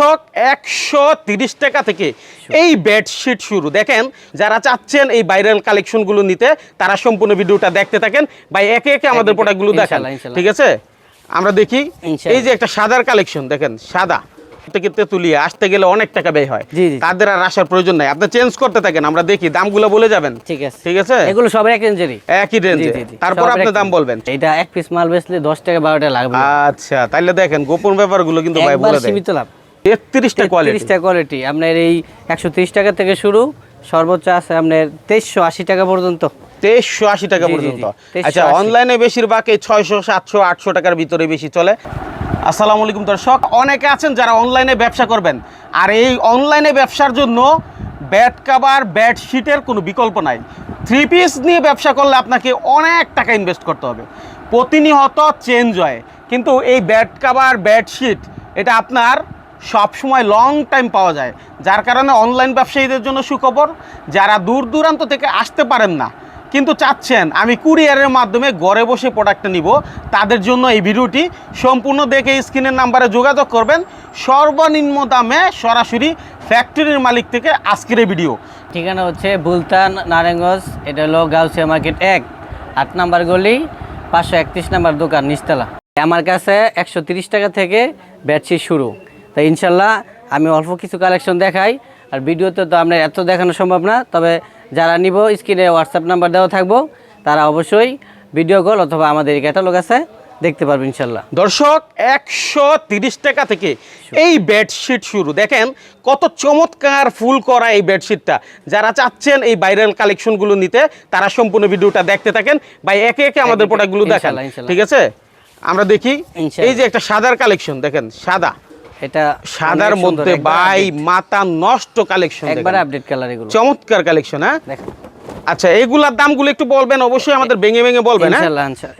দর্শক একশো তিরিশ টাকা থেকে এই বেডশিট শুরু। দেখেন যারা চাচ্ছেন এই ভাইরাল কালেকশনগুলো নিতে তারা সম্পূর্ণ ভিডিওটা দেখতে থাকেন। ভাই একে একে আমাদের প্রোডাক্টগুলো দেখান। ঠিক আছে? আমরা দেখি। এই যে একটা সাদার কালেকশন দেখেন সাদা। থেকে তেতুলিয়া আসতে গেলে অনেক টাকা ব্যয় হয়। তাদের আর আসার প্রয়োজন নাই। আপনি চেঞ্জ করতে থাকেন আমরা দেখি দামগুলো বলে যাবেন। ঠিক আছে। ঠিক আছে? এগুলো সব এক রেঞ্জেরই একই রেঞ্জে তারপর আপনি দাম বলবেন। এটা এক পিস মাল বেচলে দশ টাকা বারো টাকা লাগবে। আচ্ছা তাইলে দেখেন গোপন ব্যাপারগুলো কিন্তু ভাই বলে দেয়। সীমিত লাভ। তেত্রিশটা কোয়ালিটি তিরিশটা কোয়ালিটি আপনার এই একশো টাকা থেকে শুরু সর্বোচ্চ আছে আপনার তেইশশো আশি টাকা পর্যন্ত। তেইশশো আশি টাকা পর্যন্ত। আচ্ছা অনলাইনে বেশিরভাগ এই ছয়শো সাতশো আটশো টাকার ভিতরে বেশি চলে। আসসালামু আলাইকুম দর্শক। অনেকে আছেন যারা অনলাইনে ব্যবসা করবেন। আর এই অনলাইনে ব্যবসার জন্য ব্যাট কাভার বেডশিটের কোনো বিকল্প নাই। থ্রি পিস নিয়ে ব্যবসা করলে আপনাকে অনেক টাকা ইনভেস্ট করতে হবে। প্রতিনিয়ত চেঞ্জ হয়। কিন্তু এই ব্যাট কাভার বেডশিট এটা আপনার সব সময় লং টাইম পাওয়া যায়। যার কারণে অনলাইন ব্যবসায়ীদের জন্য সুখবর, যারা দূর দূরান্ত থেকে আসতে পারেন না, কিন্তু চাচ্ছেন আমি কুরিয়ারের মাধ্যমে ঘরে বসে প্রোডাক্টটা নিব, তাদের জন্য এই ভিডিওটি সম্পূর্ণ দেখে স্ক্রিনের নাম্বারে যোগাযোগ করবেন। সর্বনিম্ন দামে সরাসরি ফ্যাক্টরির মালিক থেকে আজকের এই ভিডিও ঠিকানা হচ্ছে বুলতান নারায়ণগঞ্জ, এটা হলো গাউসিয়া মার্কেট এক, আট নাম্বার গলি, পাঁচশো একত্রিশ নাম্বার দোকান, নিচতলা। আমার কাছে একশো টাকা থেকে বেডশিট শুরু। তো ইনশাল্লাহ আমি অল্প কিছু কালেকশন দেখাই। আর ভিডিওতে তো আপনার এত দেখানো সম্ভব না তবে যারা নিব স্ক্রিনে হোয়াটসঅ্যাপ নাম্বার দেওয়া থাকব তারা অবশ্যই ভিডিও কল অথবা আমাদের ক্যাটালগ আছে দেখতে পারবে ইনশাল্লাহ। দর্শক একশো তিরিশ টাকা থেকে এই বেডশিট শুরু। দেখেন কত চমৎকার ফুল করা এই বেডশিটটা যারা চাচ্ছেন এই ভাইরাল কালেকশনগুলো নিতে তারা সম্পূর্ণ ভিডিওটা দেখতে থাকেন। ভাই একে একে আমাদের প্রোডাক্টগুলো দেখান। ঠিক আছে? আমরা দেখি এই যে একটা সাদার কালেকশন দেখেন সাদা। এটা সাদার মধ্যে ভাই মাথা নষ্ট কালেকশন একবার আপডেট কালার এগুলো। চমৎকার কালেকশন হ্যাঁ? আচ্ছা এইগুলার দামগুলো একটু বলবেন অবশ্যই আমাদের ভেঙে ভেঙে বলবেন হ্যাঁ।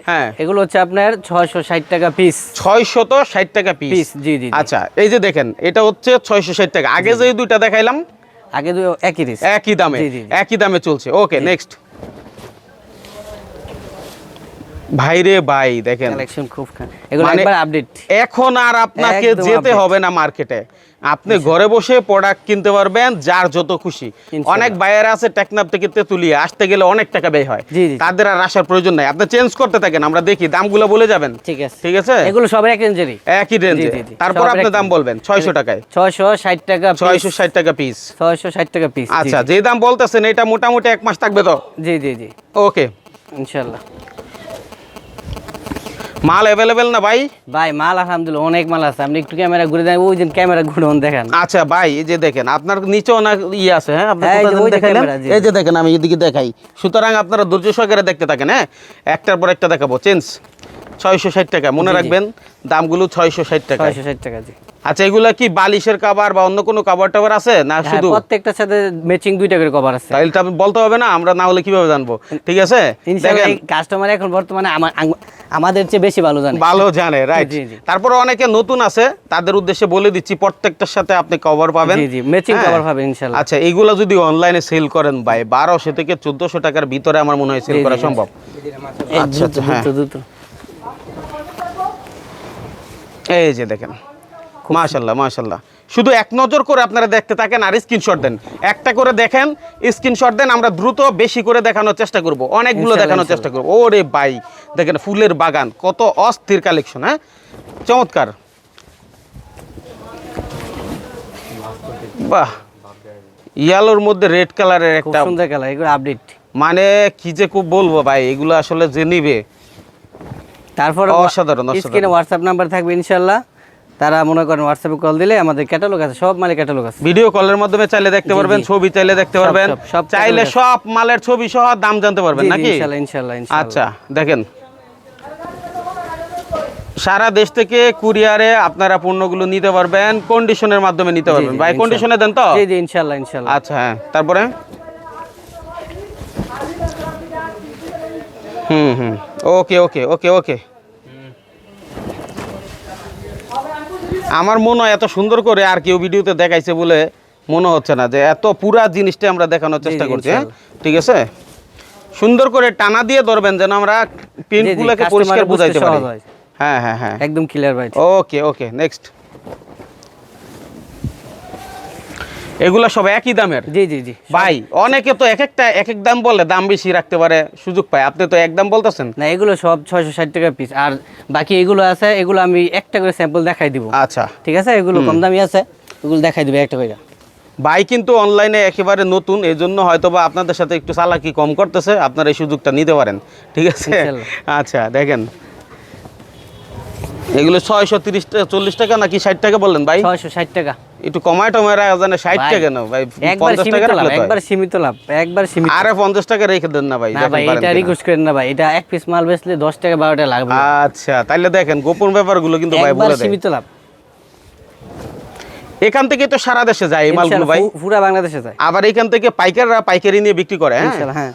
হ্যাঁ। এগুলো হচ্ছে আপনার ছয়শো ষাট টাকা পিস ছয়শত ষাট টাকা পিস জি, জি। আচ্ছা এই যে দেখেন এটা হচ্ছে ছয়শো ষাট টাকা। আগে যে দুইটা দেখাইলাম আগে দুই একই পিস একই দামে। একই দামে চলছে। ওকে নেক্সট ভাইরে ভাই দেখেন। কালেকশন খুব এগুলো মানে- একবার আপডেট এখন আর আপনাকে যেতে হবে না মার্কেটে আপনি ঘরে বসে প্রোডাক্ট কিনতে পারবেন যার যত খুশি। অনেক বায়ার আছে টেকনাপ থেকে তেতুলিয়া আসতে গেলে অনেক টাকা ব্যয় হয়। তাদের আর আসার প্রয়োজন নাই। আপনি চেঞ্জ করতে থাকেন আমরা দেখি। দামগুলো বলে যাবেন। ঠিক আছে। ঠিক আছে? এগুলো সব এক রেঞ্জেরই একই রেঞ্জে। তারপর আপনি দাম বলবেন ছয়শো টাকায়। ছয়শো ষাট টাকা ছয়শো ষাট টাকা পিস ছয়শো ষাট টাকা পিস আচ্ছা যে দাম বলতেছেন এটা মোটামুটি এক মাস থাকবে তো? জি জি জি। ওকে ইনশাল্লাহ। মাল অ্যাভেলেবেল না ভাই? ভাই মাল আলহামদুলিল্লাহ অনেক মাল আছে। আপনি একটু ক্যামেরা ঘুরে দেন ওই দিন ক্যামেরা ঘুরে দেখেন। আচ্ছা ভাই এই যে দেখেন আপনার নিচে অনেক ইয়ে আছে হ্যাঁ? আপনি হ্যাঁ, এই যে কোথায় দেখাইলেন? এই যে দেখেন আমি এদিকে দেখাই। সুতরাং আপনারা ধৈর্য সহকারে দেখতে থাকেন হ্যাঁ? একটার পর একটা দেখাবো চেঞ্জ। ছয়শো ষাট টাকা মনে। রাখবেন দামগুলো ছয়শো ষাট টাকা। ছয়শো ষাট টাকা জি। আচ্ছা এগুলা কি বালিশের কাবার বা অন্য কোনো কাবার টাবার আছে? না হ্যাঁ, শুধু? প্রত্যেকটার সাথে ম্যাচিং দুইটা করে কভার আছে। তাহলে তো আপনি বলতে হবে না আমরা না হলে কীভাবে জানব? ঠিক আছে? দেখেন। কাস্টমার এখন বর্তমানে আমা- আম- আমাদের চেয়ে বেশি ভালো জানে। ভালো জানে রাইট। তারপরে অনেকে নতুন আছে তাদের উদ্দেশ্যে বলে দিচ্ছি প্রত্যেকটার সাথে আপনি কভার পাবেন। জি জি ম্যাচিং। কভার পাবেন ইনশাল্লাহ। আচ্ছা এইগুলো যদি অনলাইনে সেল করেন ভাই বারোশো থেকে চোদ্দশো টাকার ভিতরে আমার মনে হয় সেল করা সম্ভব। আচ্ছা, আচ্ছা। এই যে দেখেন। মাশাল্লাহ মাশাল্লাহ শুধু এক নজর করে আপনারা দেখতে থাকেন আর স্ক্রিনশট দেন। একটা করে দেখেন স্ক্রিনশট দেন আমরা দ্রুত বেশি করে দেখানোর চেষ্টা করব। অনেকগুলো দেখানোর চেষ্টা করব। ওরে ভাই দেখেন ফুলের বাগান কত অস্থির কালেকশন হ্যাঁ? চমৎকার। বাহ ইয়ালোর মধ্যে রেড কালারের একটা সুন্দর কালার এগুলো আপডেট মানে কি যে খুব বলব ভাই এগুলো আসলে যে নিবে। তারপর অসাধারণ, অসাধারণ। স্ক্রিনে হোয়াটসঅ্যাপ নাম্বার থাকবে ইনশাল্লাহ তারা মনে করেন হোয়াটসঅ্যাপে কল দিলে আমাদের ক্যাটালগ আছে সব মালের ক্যাটালগ আছে। ভিডিও কলের মাধ্যমে চাইলে দেখতে পারবেন ছবি চাইলে দেখতে পারবেন। সব, চাইলে সব মালের ছবি সহ দাম জানতে পারবেন নাকি? ইনশাল্লাহ ইনশাল্লাহ আচ্ছা দেখেন। সারা দেশ থেকে কুরিয়ারে আপনারা পণ্যগুলো নিতে পারবেন কন্ডিশনের মাধ্যমে নিতে পারবেন। ভাই কন্ডিশনে দেন তো? জি জি ইনশাল্লাহ ইনশাল্লাহ। আচ্ছা হ্যাঁ তারপরে? হুম হুম। ওকে ওকে ওকে ওকে। আমার মনে হয় এত সুন্দর করে আর কেউ ভিডিওতে দেখাইছে বলে মনে হচ্ছে না যে এত পুরা জিনিসটা আমরা দেখানোর চেষ্টা করছি হ্যাঁ? ঠিক আছে? সুন্দর করে টানা দিয়ে ধরবেন যেন আমরা পিনগুলোকে পরিষ্কার বুঝাইতে পারি। হ্যাঁ। হ্যাঁ হ্যাঁ একদম ক্লিয়ার ভাই। ওকে ওকে নেক্সট এগুলো সব একই দামের? জি জি জি। ভাই অনেকে তো এক একটা এক এক দাম বলে দাম বেশি রাখতে পারে সুযোগ পায়। আপনি তো এক দাম বলতেছেন? না এগুলো সব ছয়শো ষাট টাকা পিস আর বাকি এগুলো আছে এগুলো আমি একটা করে স্যাম্পল দেখাই দিব। আচ্ছা। ঠিক আছে? এগুলো কম দামি আছে এগুলো দেখাই দিবে একটা করে। ভাই কিন্তু অনলাইনে একেবারে নতুন এই জন্য হয়তো বা আপনাদের সাথে একটু চালাকি কম করতেছে আপনারা এই সুযোগটা নিতে পারেন। ঠিক আছে? আচ্ছা দেখেন। এগুলো ছয়শো তিরিশ টাকা চল্লিশ টাকা নাকি ষাট টাকা বললেন ভাই? ছয়শো ষাট টাকা। একটু কমায় টমায় রাখা জানে ষাট টাকা না ভাই পঞ্চাশ টাকা রাখলে একবার সীমিত লাভ একবার সীমিত। আরে পঞ্চাশ টাকা রেখে দেন না ভাই না ভাই এটা রিকোয়েস্ট করেন না ভাই এটা এক পিস মাল বেচলে দশ টাকা বারো টাকা লাগবে আচ্ছা তাইলে দেখেন গোপন ব্যাপারগুলো কিন্তু ভাই বলে সীমিত লাভ। এখান থেকে তো সারা দেশে যায় এই মালগুলো ভাই। পুরা বাংলাদেশে যায়। আবার এখান থেকে পাইকাররা পাইকারি নিয়ে বিক্রি করে হ্যাঁ? হ্যাঁ।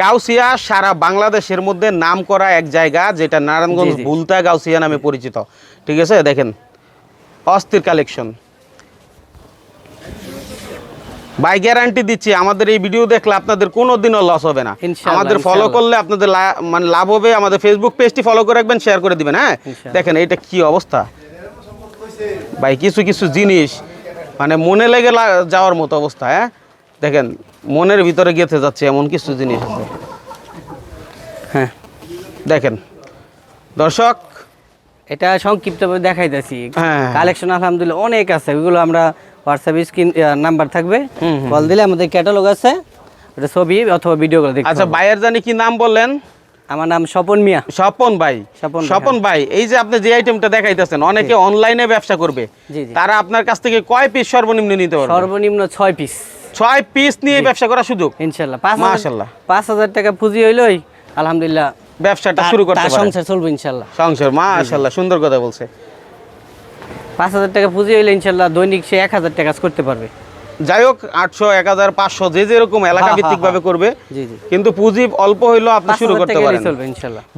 গাউসিয়া সারা বাংলাদেশের মধ্যে নাম করা এক জায়গা যেটা নারায়ণগঞ্জ। বুলতা গাউসিয়া নামে পরিচিত। ঠিক আছে দেখেন অস্থির কালেকশন বাই গ্যারান্টি দিচ্ছি আমাদের এই ভিডিও দেখলে আপনাদের কোনো দিনও লস হবে না। আমাদের ফলো করলে আপনাদের মানে লাভ হবে আমাদের ফেসবুক পেজটি ফলো করে রাখবেন শেয়ার করে দিবেন হ্যাঁ? দেখেন এটা কি অবস্থা? ভাই কিছু কিছু জিনিস মানে মনে লেগে যাওয়ার মতো অবস্থা হ্যাঁ? দেখেন মনের ভিতরে গেঁথে যাচ্ছে এমন কিছু জিনিস আছে। হ্যাঁ দেখেন। দর্শক এটা সংক্ষিপ্তভাবে দেখাইতেছি। হ্যাঁ। কালেকশন আলহামদুলিল্লাহ অনেক আছে ওইগুলো আমরা হোয়াটসঅ্যাপে স্ক্রিন নাম্বার থাকবে। কল দিলে আমাদের ক্যাটালগ আছে। ওটা ছবি অথবা ভিডিও করে আচ্ছা। ভাইয়ের জানি কি নাম বললেন? আমার নাম স্বপন মিয়া। স্বপন ভাই। স্বপন স্বপন ভাই এই যে আপনি যে আইটেমটা দেখাইতেছেন অনেকে অনলাইনে ব্যবসা করবে। তারা আপনার কাছ থেকে কয় পিস সর্বনিম্ন নিতে পারবে? সর্বনিম্ন ছয় পিস ছয় পিস নিয়ে ব্যবসা করার সুযোগ? ইনশাল্লাহ পাঁচ হাজার মাশাআল্লাহ। পাঁচ হাজার টাকা পুঁজি হইলই আলহামদুলিল্লাহ ব্যবসাটা শুরু করতে সংসার চলবে ইনশাল্লাহ সংসার মাশাআল্লাহ সুন্দর কথা বলছে। পাঁচ হাজার টাকা পুঁজি হইলে ইনশাল্লাহ দৈনিক সে এক হাজার টাকা করতে পারবে। যাই হোক আটশো এক হাজার পাঁচশো যে যেরকম এলাকা হ্যাঁ, ভিত্তিক ভাবে করবে কিন্তু পুঁজি অল্প হইলেও আপনি শুরু করতে পারেন।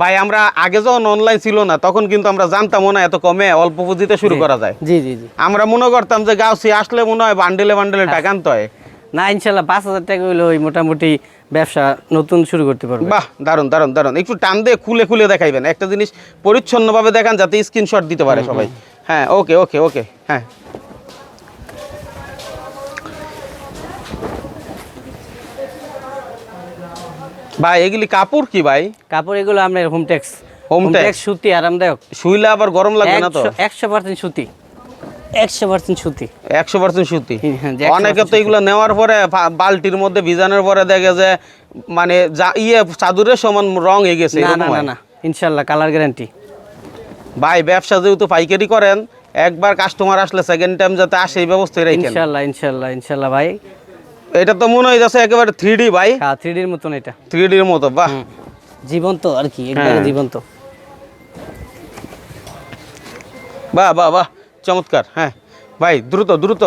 ভাই আমরা আগে যখন অনলাইন ছিল না তখন কিন্তু আমরা জানতাম না এত কমে অল্প পুঁজিতে শুরু করা যায়। জি জি জি। আমরা মনে করতাম যে গাউসি আসলে মনে হয় বান্ডেলে বান্ডেলে টাকা আনতে হয়। না ইনশাল্লাহ পাঁচ হাজার টাকা হইলে ওই মোটামুটি ব্যবসা নতুন শুরু করতে পারবে। বাহ দারুণ দারুণ দারুণ একটু টান দিয়ে খুলে খুলে দেখাইবেন। একটা জিনিস পরিচ্ছন্নভাবে দেখান যাতে স্ক্রিনশট দিতে পারে সবাই। হ্যাঁ ওকে ওকে ওকে হ্যাঁ। ভাই এগুলি কাপড় কি ভাই? কাপড় এগুলো আপনার হোম ট্যাক্স হোম tax? সুতি আরামদায়ক। শুইলে আবার গরম লাগবে না তো? একশো পার্সেন্ট সুতি। একশো পার্সেন্ট সুতি। একশো পার্সেন্ট সুতি। হ্যাঁ, যে 100% অনেকে তো এগুলো নেওয়ার পরে বালতির মধ্যে ভিজানোর পরে দেখে যে মানে যা ইয়ে চাদরের সমান রং হয়ে গেছে না না না ইনশাল্লাহ কালার গ্যারান্টি। ভাই ব্যবসা যেহেতু পাইকারি করেন একবার কাস্টমার আসলে সেকেন্ড টাইম যাতে আসে এই ব্যবস্থায় রাখেন। ইনশাল্লাহ ইনশাল্লাহ ইনশাল্লাহ ভাই। এটা তো মনে হয় যাচ্ছে একেবারে থ্রি ভাই। হ্যাঁ থ্রি ডির মতন এটা। থ্রি ডির মতো বাহ। জীবন্ত আর কি একবারে হ্যাঁ। জীবন্ত। বাহ বাহ বাহ। চমৎকার হ্যাঁ। ভাই দ্রুত দ্রুত।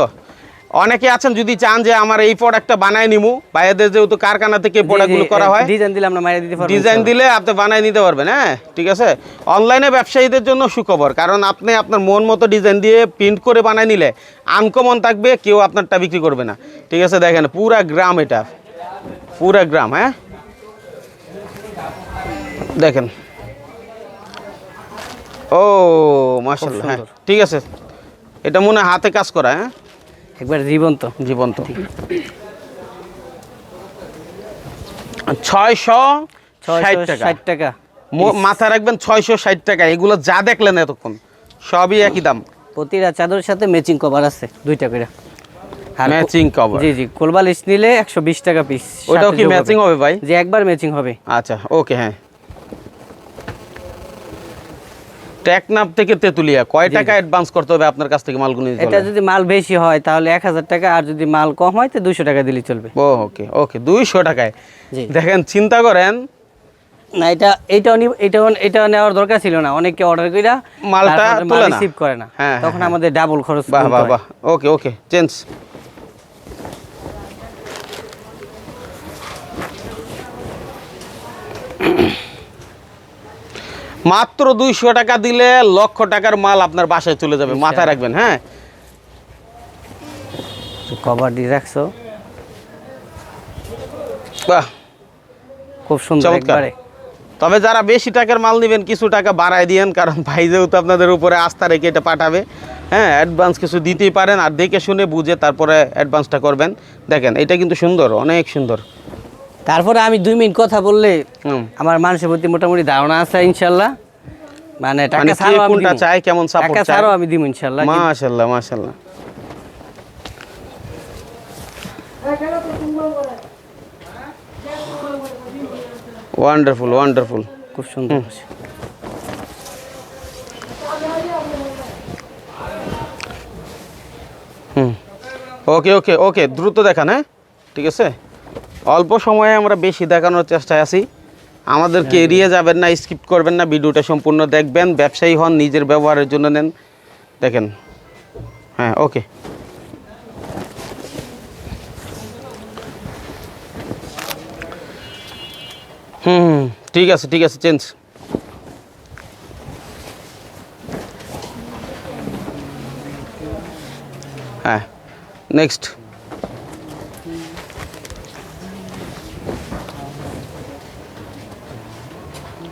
অনেকে আছেন যদি চান যে আমার এই প্রোডাক্টটা বানায় নিমু। বাইরেদের যেহেতু কারখানা থেকে প্রোডাক্টগুলো করা হয়। ডিজাইন দিলে আমরা মাইরা দিতে পারব ডিজাইন দিলে আপনি বানাই নিতে পারবেন হ্যাঁ। ঠিক আছে? অনলাইনে ব্যবসায়ীদের জন্য সুখবর কারণ আপনি আপনার মন মতো ডিজাইন দিয়ে প্রিন্ট করে বানাই নিলে আনকমন থাকবে কেউ আপনারটা বিক্রি করবে না। ঠিক আছে দেখেন পুরা গ্রাম এটা। পুরা গ্রাম হ্যাঁ। দেখেন। ও মাশাল্লাহ হ্যাঁ। ঠিক আছে। এটা মনে হাতে কাজ করা হ্যাঁ? একবার জীবন্ত। জীবন্ত। ছয়শো ষাট টাকা। ষাট টাকা। মো- মাথায় রাখবেন ছয়শো ষাট টাকা। এগুলো যা দেখলেন এতক্ষণ সবই একই দাম। প্রতিটা চাদরের সাথে ম্যাচিং কভার আছে দুইটা করে। ম্যাচিং কভার জি জি কোলবালিশ নিলে একশো বিশ টাকা পিস ওটাও কি ম্যাচিং হবে। ভাই? যে একবার ম্যাচিং হবে। আচ্ছা ওকে হ্যাঁ। টেকনাপ থেকে তেতুলিয়া। কয় টাকা অ্যাডভান্স করতে হবে আপনার কাছ থেকে মালগুলো এটা যদি মাল বেশি হয় তাহলে এক হাজার টাকা আর যদি মাল কম হয় তো দুশো টাকা দিলে চলবে। ওকে ওকে দুইশো টাকায়। জি। দেখেন চিন্তা করেন। না এটা এটাও এটাও এটাও নেওয়ার দরকার ছিল না। অনেকে অর্ডার কইরা মালটা। রিসিভ করে না। হ্যাঁ, তখন হ্যাঁ, আমাদের ডাবল খরচ বাহ বাহ বাহ ওকে ওকে চেঞ্জ মাত্র দুইশো টাকা দিলে লক্ষ টাকার মাল আপনার বাসায় চলে যাবে মাথায় রাখবেন হ্যাঁ? কভার রাখছো। বাহ। খুব সুন্দর। একবারে। তবে যারা বেশি টাকার মাল নেবেন কিছু টাকা বাড়ায় দিয়েন কারণ ভাই যেহেতু আপনাদের উপরে আস্থা রেখে এটা পাঠাবে হ্যাঁ অ্যাডভান্স কিছু দিতেই পারেন আর দেখে শুনে বুঝে তারপরে অ্যাডভান্সটা করবেন। দেখেন এটা কিন্তু সুন্দর অনেক সুন্দর। তারপরে আমি দুই মিনিট কথা বললে আমার মানুষের প্রতি মোটামুটি ধারণা আছে ইনশাল্লাহ। মানে টাকা মানে কে ছাড়াও আমি কোনটা। চায়, কেমন support টাকা চায়। আমি দিব ইনশাল্লাহ মাশাল্লাহ মাশাল্লাহ। ওয়ান্ডারফুল ওয়ান্ডারফুল খুব সুন্দর। হুম। ওকে ওকে ওকে দ্রুত দেখান হ্যাঁ? ঠিক আছে? অল্প সময়ে আমরা বেশি দেখানোর চেষ্টায় আছি। আমাদেরকে এড়িয়ে যাবেন না স্কিপ করবেন না ভিডিওটা সম্পূর্ণ দেখবেন ব্যবসায়ী হন নিজের ব্যবহারের জন্য নেন। দেখেন। হ্যাঁ ওকে হুম হুম, ঠিক আছে ঠিক আছে চেঞ্জ হ্যাঁ নেক্সট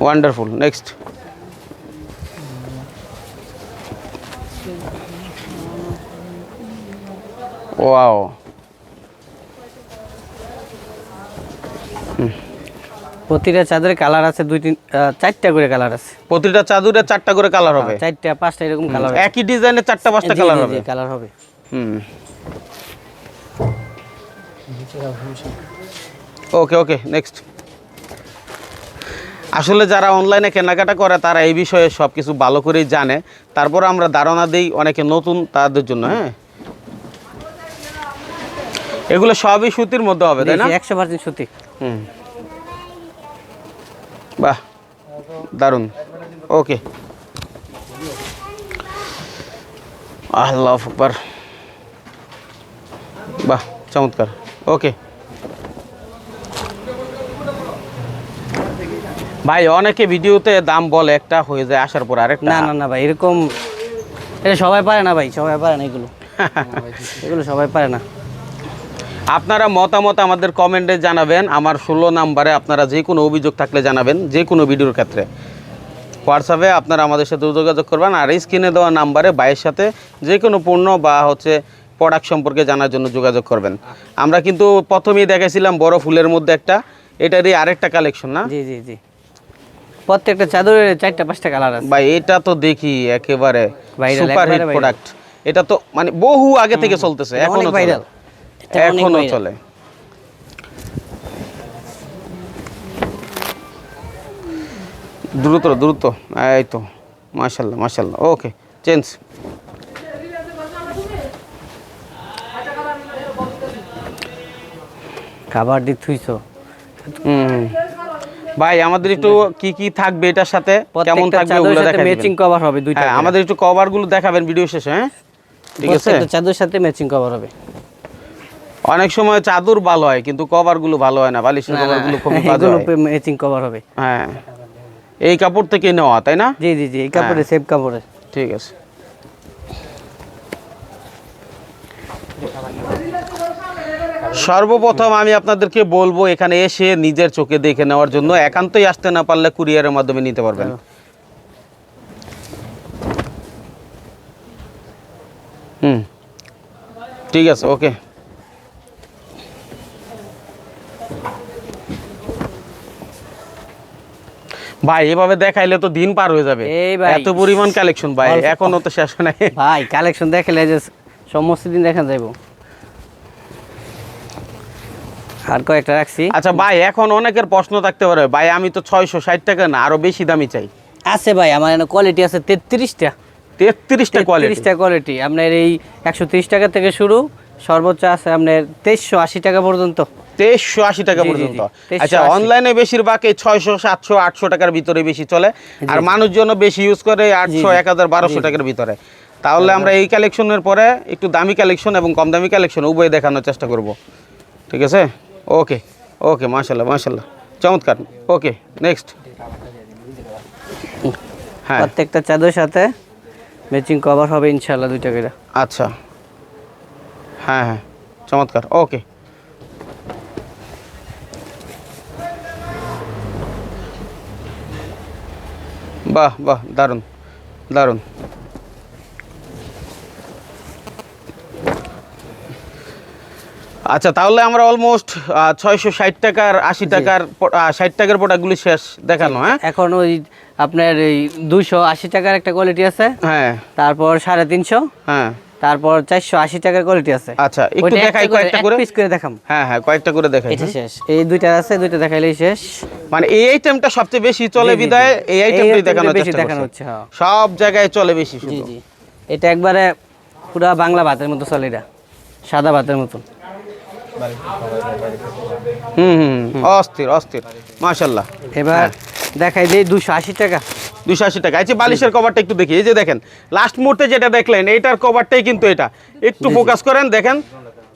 ওয়ান্ডারফুল নেক্সট ওয়াও প্রতিটা চাদরের কালার আছে দুই তিন চারটা করে কালার আছে। প্রতিটা চাদরে চারটা করে কালার হবে? চারটা পাঁচটা এরকম কালার একই ডিজাইনের চারটা পাঁচটা কালার হবে? কালার হবে। হুম। ওকে ওকে নেক্সট আসলে যারা অনলাইনে কেনাকাটা করে তারা এই বিষয়ে সব কিছু ভালো করেই জানে। তারপর আমরা ধারণা দিই অনেকে নতুন তাদের জন্য হ্যাঁ? এগুলো সবই সুতির মধ্যে হবে তাই না? একশো পার্সেন্ট সুতি। হুম। বাহ দারুণ। ওকে। আল্লাহ আকবার। বাহ চমৎকার। ওকে। ভাই অনেকে ভিডিওতে দাম বলে একটা হয়ে যায় আসার পর আরেকটা। না না না ভাই এরকম এটা সবাই পারে না ভাই সবাই পারে না এগুলো। এগুলো সবাই পারে না। আপনারা মতামত আমাদের কমেন্টে জানাবেন আমার ষোলো নাম্বারে আপনারা যে কোনো অভিযোগ থাকলে জানাবেন যে কোনো ভিডিওর ক্ষেত্রে। হোয়াটসঅ্যাপে আপনারা আমাদের সাথে যোগাযোগ করবেন আর স্ক্রিনে দেওয়া নাম্বারে বাইয়ের সাথে যে কোনো পণ্য বা হচ্ছে প্রোডাক্ট সম্পর্কে জানার জন্য যোগাযোগ করবেন। আমরা কিন্তু প্রথমেই দেখেছিলাম বড় ফুলের মধ্যে একটা এটারই আরেকটা কালেকশন না? জি জি জি। প্রত্যেকটা চাদরের চারটা পাঁচটা কালার আছে। ভাই এটা তো দেখি একেবারে সুপার হিট প্রোডাক্ট এটা তো মানে বহু আগে থেকে চলতেছে এখনও অনেক এখনও চলে। দ্রুত দ্রুত এই তো মাশাল্লাহ মাশাল্লাহ ওকে চেঞ্জ খাবার দিয়ে থুইছো। হুম। ভাই আমাদের একটু কি কি থাকবে এটার সাথে? কেমন থাকবে ওগুলো দেখাবেন ম্যাচিং কভার হবে দুইটা হ্যাঁ আমাদের একটু কভারগুলো দেখাবেন ভিডিও শেষে হ্যাঁ? ঠিক আছে? চাদরের সাথে ম্যাচিং কভার হবে। অনেক সময় চাদর ভালো হয় কিন্তু কভারগুলো ভালো হয় না বালিশের কভারগুলো বাজে এগুলো হয়। ম্যাচিং কভার হবে। হ্যাঁ। এই কাপড় থেকে নেওয়া তাই না? জি জি জি এই কাপড়ে হ্যাঁ। সেভ কাপড়ে। ঠিক আছে। সর্বপ্রথম আমি আপনাদেরকে বলব এখানে এসে নিজের চোখে দেখে নেওয়ার জন্য। একান্তই আসতে না পারলে কুরিয়ারের মাধ্যমে নিতে পারবেন। হুম ঠিক আছে ওকে। ভাই এভাবে দেখাইলে তো দিন পার হয়ে যাবে। এই এত পরিমাণ কালেকশন ভাই এখনও তো শেষ নাই। ভাই কালেকশন দেখাইলে যে সমস্ত দিন দেখা যাইব। আর কয়েকটা রাখছি। আচ্ছা ভাই এখন অনেকের প্রশ্ন থাকতে পারে ভাই আমি তো ছয়শো ষাট টাকা না আরও বেশি দামি চাই। আছে ভাই আমার এখানে কোয়ালিটি আছে তেত্রিশটা। তেত্রিশটা কোয়ালিটি তেত্রিশটা কোয়ালিটি আপনার এই একশো টাকা থেকে শুরু সর্বোচ্চ আছে আপনার তেইশশো আশি টাকা পর্যন্ত। তেইশশো আশি টাকা পর্যন্ত। আচ্ছা অনলাইনে বেশিরভাগ এই ছয়শো সাতশো আটশো টাকার ভিতরে বেশি চলে আর মানুষজন বেশি ইউজ করে আটশো এক হাজার বারোশো টাকার ভিতরে। তাহলে আমরা এই কালেকশনের পরে একটু দামি কালেকশন এবং কম দামি কালেকশন উভয় দেখানোর চেষ্টা করব। ঠিক আছে? ওকে ওকে মাশাল্লাহ মাশাল্লাহ চমৎকার ওকে নেক্সট হ্যাঁ প্রত্যেকটা চাদরের সাথে ম্যাচিং কভার হবে ইনশাল্লাহ দুইটা করে। আচ্ছা। হ্যাঁ হ্যাঁ। চমৎকার। ওকে বাহ বাহ দারুণ দারুণ। আচ্ছা তাহলে আমরা অলমোস্ট ছয়শো ষাট টাকার আশি টাকার ষাট টাকার প্রোডাক্টগুলি শেষ দেখানো হ্যাঁ? এখন ওই আপনার এই দুইশো আশি টাকার একটা কোয়ালিটি আছে। হ্যাঁ। তারপর সাড়ে তিনশো। হ্যাঁ। তারপর চারশো আশি টাকার কোয়ালিটি আছে। আচ্ছা একটু দেখাই কয়েকটা করে। পিস করে দেখাম। হ্যাঁ হ্যাঁ কয়েকটা করে দেখাই এটা শেষ। এই দুইটা আছে দুইটা দেখাইলেই শেষ। মানে এই আইটেমটা সবচেয়ে বেশি চলে বিদায় এই আইটেমটাই দেখানোর বেশি চেষ্টা দেখানো হচ্ছে, হ্যাঁ। সব জায়গায় চলে বেশি জি জি। এটা একবারে পুরা বাংলা ভাতের মতো চলে এটা। সাদা ভাতের মতন। হুম হুম অস্থির অস্থির। মাশাল্লাহ এবার দেখাই দিই দুশো আশি টাকা। দুশো আশি টাকা। আচ্ছা বালিশের কভারটা একটু দেখি। এই যে দেখেন লাস্ট মুহূর্তে যেটা দেখলেন এইটার কভারটাই কিন্তু এটা। একটু ফোকাস করেন দেখেন।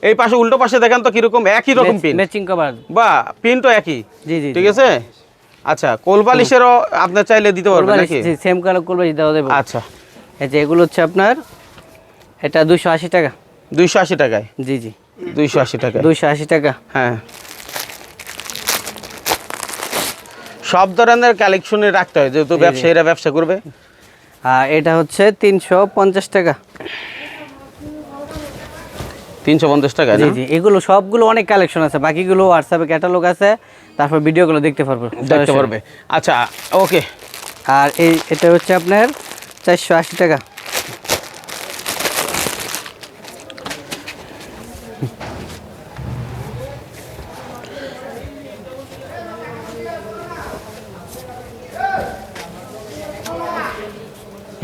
এই পাশে উল্টো পাশে দেখেন তো কীরকম? একই রকম পিন ম্যাচিং কভার বা পিন তো একই। জি জি ঠিক আছে? আচ্ছা কোল বালিশেরও আপনি চাইলে দিতে পারবেন নাকি? সেম কালার দেওয়া দেবো। আচ্ছা। এই যে এগুলো হচ্ছে আপনার এটা দুশো আশি টাকা। দুইশো আশি টাকায়। জি জি। দুইশো আশি টাকায় দুশো আশি টাকা। হ্যাঁ। সব ধরনের কালেকশনে রাখতে হয় যেহেতু ব্যবসায়ীরা ব্যবসা করবে। এটা হচ্ছে তিনশো পঞ্চাশ টাকা। তিনশো পঞ্চাশ টাকা জি জি এগুলো সবগুলো অনেক কালেকশন আছে। বাকিগুলো হোয়াটসঅ্যাপে ক্যাটালগ আছে। তারপর ভিডিওগুলো দেখতে পারব। দেখতে পারবে। আচ্ছা ওকে আর এই এটা হচ্ছে আপনার চারশো আশি টাকা।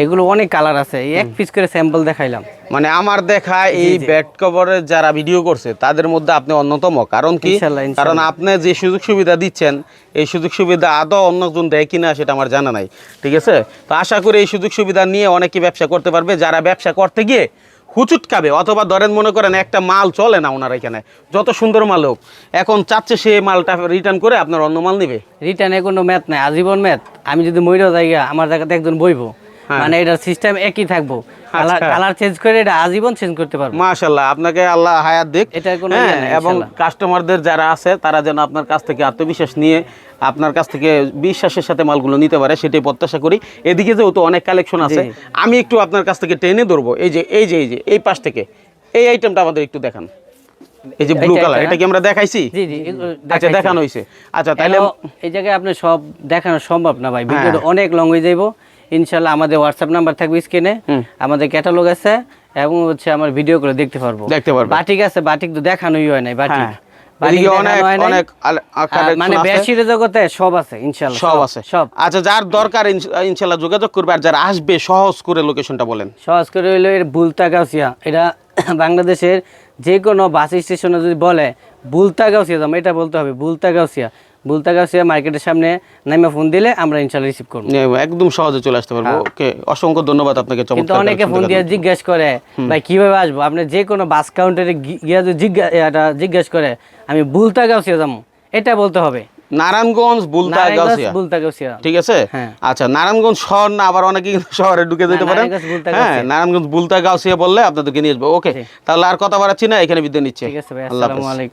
এগুলো অনেক কালার আছে। এক পিস করে স্যাম্পল দেখাইলাম। মানে আমার দেখা এই ব্যাট কভারের যারা ভিডিও করছে তাদের মধ্যে আপনি অন্যতম। কারণ কি। কারণ আপনি যে সুযোগ সুবিধা দিচ্ছেন এই সুযোগ সুবিধা আদৌ অন্যজন দেয় কিনা সেটা আমার জানা নাই। ঠিক আছে? তো আশা করি এই সুযোগ সুবিধা নিয়ে অনেকে ব্যবসা করতে পারবে। যারা ব্যবসা করতে গিয়ে হুচুট খাবে অথবা ধরেন মনে করেন একটা মাল চলে না ওনার এখানে যত সুন্দর মাল হোক এখন চাচ্ছে সে মালটা রিটার্ন করে আপনার অন্য মাল নিবে। রিটার্নে কোনো ম্যাথ নাই আজীবন ম্যাথ আমি যদি মইরা জায়গা আমার জায়গাতে একজন বইবো। মানে এটার সিস্টেম একই থাকব। কালার আচ্ছা। চেঞ্জ করে এটা আজীবন চেঞ্জ করতে পারব। মাশাল্লাহ আপনাকে আল্লাহ হায়াত দিক। এটার কোনো হ্যাঁ, ইয়ে এবং কাস্টমারদের যারা আছে তারা যেন আপনার কাছ থেকে আত্মবিশ্বাস নিয়ে আপনার কাছ থেকে বিশ্বাসের সাথে মালগুলো নিতে পারে সেটাই প্রত্যাশা করি। এদিকে যেহেতু অনেক কালেকশন আছে আমি একটু আপনার কাছ থেকে টেনে ধরবো। এই যে এই যে এই যে এই পাশ থেকে। এই আইটেমটা আমাদের একটু দেখান। এই যে ব্লু কালার এটা কি আমরা দেখাইছি? জি জি আচ্ছা দেখানো হয়েছে আচ্ছা তাহলে এই জায়গায় আপনি সব দেখানো সম্ভব না ভাই। হ্যাঁ। ভিডিওটা অনেক লং হয়ে যাইব। ইনশাল্লাহ আমাদের হোয়াটসঅ্যাপ নাম্বার থাকবে স্ক্রিনে আমাদের ক্যাটালগ আছে এবং হচ্ছে আমার ভিডিও করে দেখতে পারব। দেখতে পারবে। বাটিক আছে বাটিক তো দেখানোই হয় নাই বাটিক। বাটিক এদিকে দেখানো অনেক নাই। অনেক আল- আ- আর collection মানে বেশির জগতে সব আছে ইনশাল্লাহ সব আছে। সব। আচ্ছা যার দরকার ইনশাল্লাহ যোগাযোগ করবে আর যারা আসবে সহজ করে লোকেশনটা বলেন। সহজ করে হইল এর বুলতা এটা বাংলাদেশের যে কোনো বাস স্টেশনে যদি বলে বুলতা গাউসিয়া যাম এটা বলতে হবে বুলতা গাউসিয়া বুলতা গাউসিয়া মার্কেটের সামনে নামে ফোন দিলে আমরা ইনশাল্লাহ রিসিভ করব। একদম সহজে চলে আসতে পারব। ওকে অসংখ্য ধন্যবাদ আপনাকে হ্যাঁ। কিন্তু অনেকে ফোন দিয়ে জিজ্ঞেস করে ভাই কীভাবে আসব? আপনি যে কোনো বাস কাউন্টারে গিয়ে জিজ্ঞেস করে আমি বুলতা গাউসিয়া যাব। এটা বলতে হবে। নারায়ণগঞ্জ বুলতা ঠিক আছে? হ্যাঁ। আচ্ছা নারায়ণগঞ্জ শহর না আবার অনেকে শহরে ঢুকে যেতে পারেন। বুলতা হ্যাঁ নারায়ণগঞ্জ বুলতা গাউসিয়া বললে আপনাদেরকে নিয়ে আসব। ওকে তাহলে আর কথা বাড়াচ্ছি না এখানে বিদ্যা নিচ্ছে। ঠিক আছে ভাই আল্লাহ আসসালামু আলাইকুম।